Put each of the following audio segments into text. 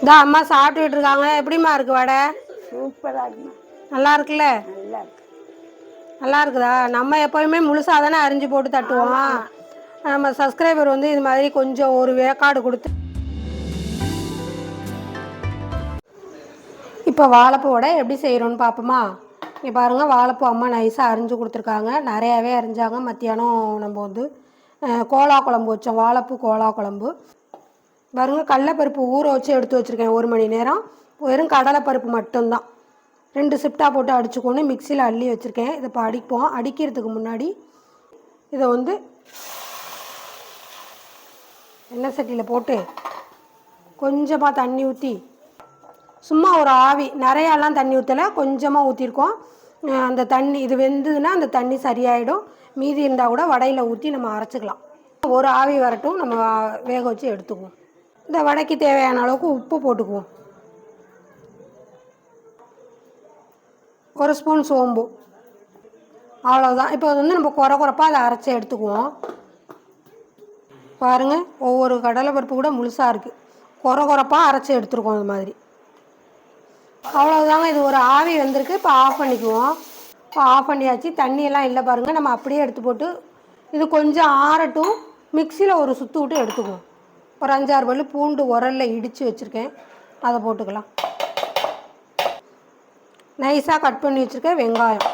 இந்த அம்மா சாப்பிட்டுட்டு இருக்காங்க. எப்படிம்மா இருக்கு வடை? சூப்பராக. இருக்குமா நல்லா இருக்குல்ல? நல்லா இருக்கு நல்லா இருக்குதா? நம்ம எப்போயுமே முழுசாக தானே அரிஞ்சு போட்டு தட்டுவோம். நம்ம சப்ஸ்கிரைபர் வந்து இது மாதிரி கொஞ்சம் ஒரு வேக்காடு கொடுத்து இப்போ வாழைப்பூ வடை எப்படி செய்கிறோன்னு பார்ப்போமா? இங்கே பாருங்கள் வாழைப்பூ அம்மா நைஸாக அரிஞ்சு கொடுத்துருக்காங்க. நிறையாவே அரிஞ்சாங்க. மத்தியானம் நம்ம வந்து கோலா குழம்பு வச்சோம். வாழைப்பூ கோலா குழம்பு. பாருங்கள் கடலைப்பருப்பு ஊற வச்சு எடுத்து வச்சுருக்கேன் ஒரு மணி நேரம். வெறும் கடலைப்பருப்பு மட்டும்தான். ரெண்டு சிப்டாக போட்டு அடிச்சுக்கொண்டு மிக்சியில் அள்ளி வச்சுருக்கேன். இதை இப்போ அடிப்போம். அடிக்கிறதுக்கு முன்னாடி இதை வந்து எண்ணெய் சட்டியில் போட்டு கொஞ்சமாக தண்ணி ஊற்றி சும்மா ஒரு ஆவி நிறையாலாம் தண்ணி ஊற்றலை கொஞ்சமாக ஊற்றிருக்கோம் அந்த தண்ணி இது வெந்ததுன்னா அந்த தண்ணி சரியாயிடும். மீதி இருந்தால் கூட வடையில் ஊற்றி நம்ம அரைச்சிக்கலாம். ஒரு ஆவி வரட்டும். நம்ம வேக வச்சு எடுத்துக்குவோம். இந்த வடைக்கு தேவையான அளவுக்கு உப்பு போட்டுக்குவோம். ஒரு ஸ்பூன் சோம்பு. அவ்வளோதான் இப்போ வந்து நம்ம குறை குறைப்பாக அதை அரைச்சி எடுத்துக்குவோம். பாருங்கள் ஒவ்வொரு கடலை பருப்பு கூட முழுசாக இருக்குது குறை குறைப்பாக அரைச்சி எடுத்துருக்கோம் அது மாதிரி. அவ்வளோதாங்க இது ஒரு ஆவி வந்திருக்கு. இப்போ ஆஃப் பண்ணிக்குவோம். இப்போ ஆஃப் பண்ணியாச்சு. தண்ணியெல்லாம் இல்லை பாருங்கள் நம்ம அப்படியே எடுத்து போட்டு இது கொஞ்சம் ஆறட்டும். மிக்சியில் ஒரு சுற்று விட்டு எடுத்துக்குவோம். ஒரு அஞ்சாறு பல்லு பூண்டு உரலில் இடித்து வச்சுருக்கேன். அதை போட்டுக்கலாம். நைஸாக கட் பண்ணி வச்சுருக்கேன் வெங்காயம்.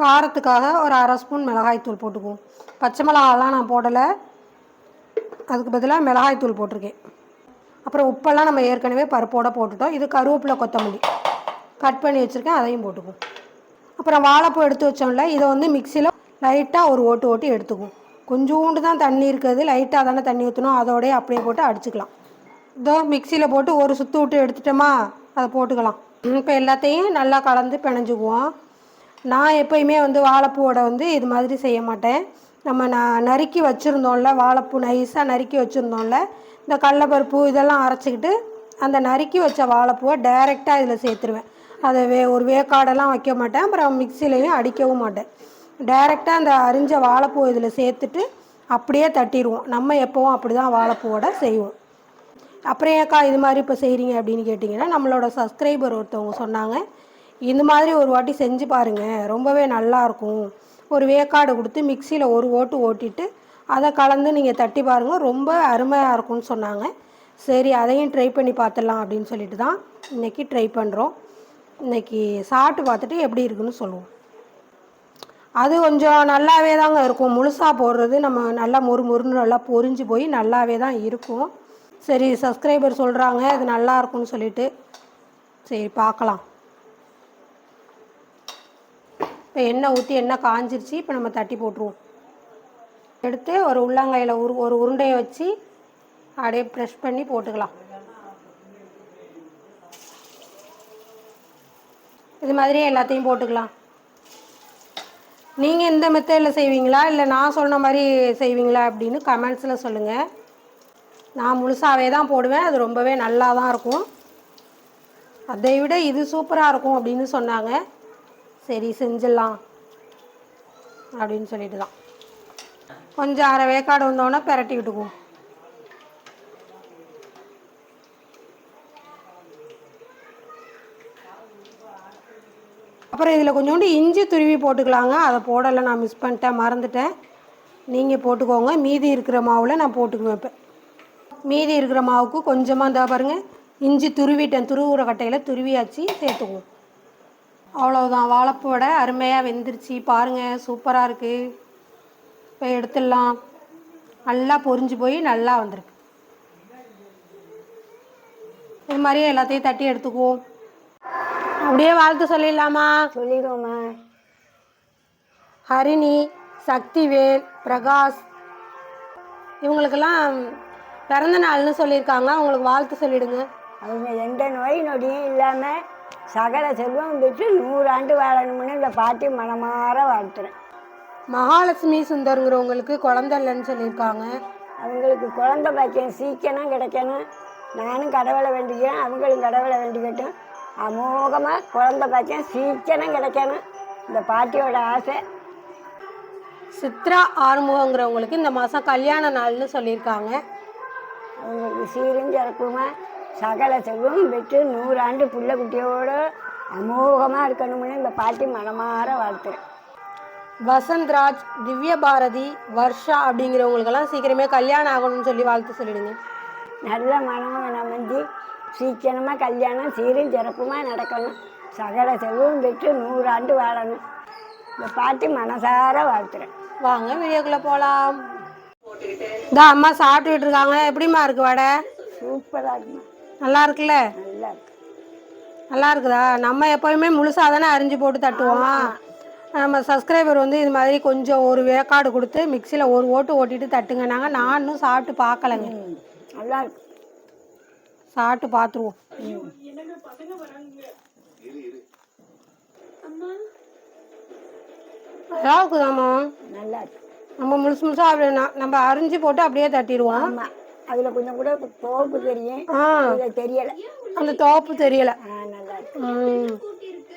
காரத்துக்காக ஒரு அரை ஸ்பூன் மிளகாய்த்தூள் போட்டுக்குவோம். பச்சை மிளகாலாம் நான் போடலை. அதுக்கு பதிலாக மிளகாய்த்தூள் போட்டிருக்கேன். அப்புறம் உப்பெல்லாம் நம்ம ஏற்கனவே பருப்போட போட்டுட்டோம். இது கருவேப்பிலை கொத்தமல்லி. கட் பண்ணி வச்சுருக்கேன் அதையும் போட்டுக்குவோம். அப்புறம் வாழைப்பூ எடுத்து வச்சோம்ல இதை வந்து மிக்சியில் லைட்டாக ஒரு ஓட்டு ஓட்டி எடுத்துக்குவோம். கொஞ்சோண்டு தான் தண்ணி இருக்குது. லைட்டாக தானே தண்ணி ஊற்றணும் அதோடய அப்படியே போட்டு அடிச்சுக்கலாம். இதோ மிக்சியில் போட்டு ஒரு சுற்று விட்டு எடுத்துட்டோமா? அதை போட்டுக்கலாம். இப்போ எல்லாத்தையும் நல்லா கலந்து பிணைஞ்சுக்குவோம். நான் எப்பயுமே வந்து வாழைப்பூவோட வந்து இது மாதிரி செய்ய மாட்டேன். நம்ம ந நறுக்கி வச்சுருந்தோம்ல வாழைப்பூ நைஸாக நறுக்கி வச்சுருந்தோம்ல இந்த கடலப்பருப்பு இதெல்லாம் அரைச்சிக்கிட்டு அந்த நறுக்கி வச்ச வாழைப்பூவை டைரெக்டாக இதில் சேர்த்துருவேன். அதை வே ஒரு வேக்காடெல்லாம் வைக்க மாட்டேன். அப்புறம் மிக்சிலையும் அடிக்கவும் மாட்டேன். டைரெக்டாக அந்த அரிஞ்ச வாழைப்பூ இதில் சேர்த்துட்டு அப்படியே தட்டிடுவோம் நம்ம எப்போவும் அப்படி தான் வாழைப்பூவோட செய்வோம். அப்புறம் ஏக்கா இது மாதிரி இப்போ செய்கிறீங்க அப்படின்னு கேட்டிங்கன்னா நம்மளோட சப்ஸ்கிரைபர் ஒருத்தவங்க சொன்னாங்க இந்த மாதிரி ஒரு வாட்டி செஞ்சு பாருங்கள் ரொம்பவே நல்லாயிருக்கும் ஒரு வேக்காடு கொடுத்து மிக்சியில் ஒரு ஓட்டு ஓட்டிட்டு அதை கலந்து நீங்கள் தட்டி பாருங்கள் ரொம்ப அருமையாக இருக்கும்னு சொன்னாங்க. சரி அதையும் ட்ரை பண்ணி பார்த்துடலாம் அப்படின்னு சொல்லிட்டு தான் இன்றைக்கி ட்ரை பண்ணுறோம் இன்றைக்கி சாப்பிட்டு பார்த்துட்டு எப்படி இருக்குன்னு சொல்லுவோம். அது கொஞ்சம் நல்லாவே தாங்க இருக்கும். முழுசாக போடுறது நம்ம நல்லா மொறு மொறுன்னு நல்லா பொறிஞ்சு போய் நல்லாவே தான் இருக்கும். சரி சப்ஸ்கிரைபர் சொல்கிறாங்க இது நல்லா இருக்கும்னு சொல்லிட்டு. சரி பார்க்கலாம். இப்போ எண்ணெய் ஊற்றி எண்ணெய் காஞ்சிருச்சு. இப்போ நம்ம தட்டி போட்டுருவோம். எடுத்து ஒரு உள்ளங்கையில் உரு ஒரு உருண்டையை வச்சு அப்படியே ப்ரெஷ் பண்ணி போட்டுக்கலாம். இது மாதிரியே எல்லாத்தையும் போட்டுக்கலாம். நீங்கள் இந்த மெத்தடில் செய்வீங்களா? இல்லை நான் சொன்ன மாதிரி செய்வீங்களா அப்படின்னு கமெண்ட்ஸில் சொல்லுங்கள் நான் முழுசாகவே தான் போடுவேன். அது ரொம்பவே நல்லா தான் இருக்கும். அதை விட இது சூப்பராக இருக்கும் அப்படின்னு சொன்னாங்க. சரி செஞ்சிடலாம் அப்படின்னு சொல்லிட்டு தான் கொஞ்சம் அரை வேக்காடு வந்தோன்னே பிரட்டி விட்டுக்குவோம் அப்புறம் இதில் கொஞ்சோண்டு இஞ்சி துருவி போட்டுக்கலாங்க. அதை போடலை நான் மிஸ் பண்ணிட்டேன் மறந்துட்டேன். நீங்கள் போட்டுக்கோங்க. மீதி இருக்கிற மாவில் நான் போட்டுக்குவேன் இப்போ. மீதி இருக்கிற மாவுக்கு கொஞ்சமாக இருந்தால் பாருங்கள் இஞ்சி துருவிட்டேன். துருவுற கட்டையில் துருவியாச்சு சேர்த்துக்குவோம். அவ்வளோதான் வாழைப்பூ வடை அருமையாக வெந்துருச்சு. பாருங்கள் சூப்பராக இருக்குது இப்போ எடுத்துடலாம். நல்லா பொரிஞ்சு போய் நல்லா வந்திருக்கு. இது மாதிரியே எல்லாத்தையும் தட்டி எடுத்துக்குவோம். அப்படியே வாழ்த்து சொல்லிடலாமா? சொல்லிடுவோம்மா. ஹரிணி சக்திவேல் பிரகாஷ். இவங்களுக்கெல்லாம் பிறந்த நாள்னு சொல்லியிருக்காங்க. அவங்களுக்கு வாழ்த்து சொல்லிடுங்க. அவங்க எந்த நோய் நொடியும் இல்லாமல் சகல செல்வம் பெற்று நூறாண்டு வாழணும்னு இந்த பாட்டி மனமாற வாழ்த்துறேன். மகாலட்சுமி சுந்தருங்கிறவங்களுக்கு குழந்தை இல்லைன்னு சொல்லியிருக்காங்க. அவங்களுக்கு குழந்தை பாக்கியம் சீக்கிரம் கிடைக்கணும். நானும் கடவுளை வேண்டிக்கிறேன் அவங்களும் கடவுளை வேண்டிக்கட்டும். அமோகமாக குழந்தை பாக்கியம் சீக்கிரம் கிடைக்கணும். இந்த பாட்டியோட ஆசை. சித்ரா ஆறுமுகங்கிறவங்களுக்கு இந்த மாதம் கல்யாண நாள்னு சொல்லியிருக்காங்க. அவங்களுக்கு சீரும் சிறப்புமா. சகல செல்வம் பெற்று நூறாண்டு புள்ள குட்டியோட அமோகமாக இருக்கணும்னு இந்த பாட்டி மனமாற வாழ்த்துறேன். வசந்த்ராஜ் திவ்ய பாரதி வர்ஷா அப்படிங்கிறவங்களுக்கெல்லாம் சீக்கிரமே கல்யாணம் ஆகணும்னு சொல்லி வாழ்த்து சொல்லிடுங்க. நல்ல மனமாக அமைஞ்சு சீக்கிரமாக கல்யாணம் சீரும் சிறப்புமாக நடக்கணும். சகல செல்வம் பெற்று நூறாண்டு வாழணும். இந்த பாட்டி மனசார வாழ்த்துறேன். வாங்க வீடியோக்குள்ளே போகலாம் இதா அம்மா சாப்பிட்டுட்டு இருக்காங்க. எப்படிம்மா இருக்கு வடை? சூப்பராக இருக்குமா நல்லா இருக்குல்ல? நல்லா இருக்கு. நல்லா இருக்குதா? நம்ம எப்போயுமே முழுசாக தானே அரிஞ்சு போட்டு தட்டுவோம்? நம்ம சப்ஸ்கிரைபர் வந்து இது மாதிரி கொஞ்சம் ஒரு வேக்காடு கொடுத்து மிக்சியில் ஒரு ஓட்டு ஓட்டிட்டு தட்டுங்க நாங்கள் நான் இன்னும் சாப்பிட்டு பார்க்கலங்க. நல்லா இருக்கு. சாப்பிட்டு பார்த்துருவோம். நல்லா இருக்குதாம்மா நல்லா இருக்கு நம்ம முழுசு முழுசாக அப்படி ந- நம்ம அரிஞ்சு போட்டு அப்படியே தட்டிடுவோம். ஆமாம் அதில் கொஞ்சம் கூட தோப்பு தெரியும். ஆ. தெரியலை. அந்த தோப்பு தெரியலை. நல்லா ம்.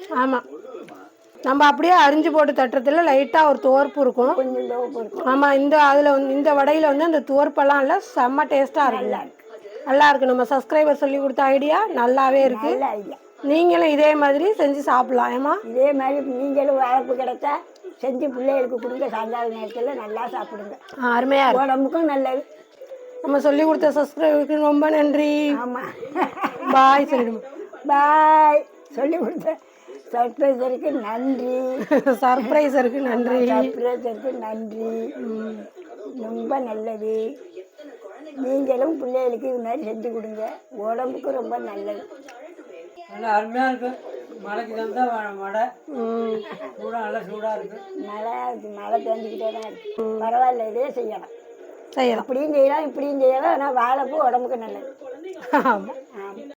ஆமாம் நம்ம அப்படியே அரிஞ்சு போட்டு தட்டுறதுல லைட்டாக ஒரு துவர்ப்பு இருக்கும். கொஞ்சம் தோப்பு இருக்கும். ஆமாம் இந்த அதில் வந்து இந்த வடையில் வந்து அந்த துவர்ப்பெல்லாம் இல்லை செம்ம டேஸ்ட்டாக நல்லா இருக்கு இருக்கு நல்லா இருக்கு. நம்ம சப்ஸ்கிரைபர் சொல்லி கொடுத்த ஐடியா நல்லாவே இருக்கு. நல்ல ஐடியா நீங்களும் இதே மாதிரி செஞ்சு சாப்பிடலாம். ஏமா இதே மாதிரி நீங்களும் வாய்ப்பு கிடைச்சா செஞ்சு பிள்ளைகளுக்கு கொடுங்க. சாயங்கால நேரத்தில் நல்லா சாப்பிடுங்க. அருமையாக இருக்கு. உடம்புக்கும் நல்லது. நம்ம சொல்லி கொடுத்த சப்ஸ்கிரைபருக்கு ரொம்ப நன்றி. ஆமாம் பாய் சொல்லிடுமா. பாய் சொல்லி கொடுத்த சர்ப்ரைஸருக்கு நன்றி. சர்ப்ரைஸருக்கு நன்றி. சர்ப்ரைஸருக்கு நன்றி. ரொம்ப நல்லது. நீங்களும் பிள்ளைகளுக்கு இது மாதிரி செஞ்சு கொடுங்க. உடம்புக்கு ரொம்ப நல்லது. நல்லா அருமையாக இருக்கு. மழைக்கு தந்தா மழை சூடாக நல்லா சூடாக இருக்கு. மழை மழை பெஞ்சிக்கிட்டே தான் இருக்கு. பரவாயில்ல இதே செய்யலாம். செய்யலாம். அப்படியும் செய்யலாம் இப்படியும் செய்யலாம். ஆனால் வாழைப்பூ உடம்புக்கு நல்லது. ஆமாம் ஆ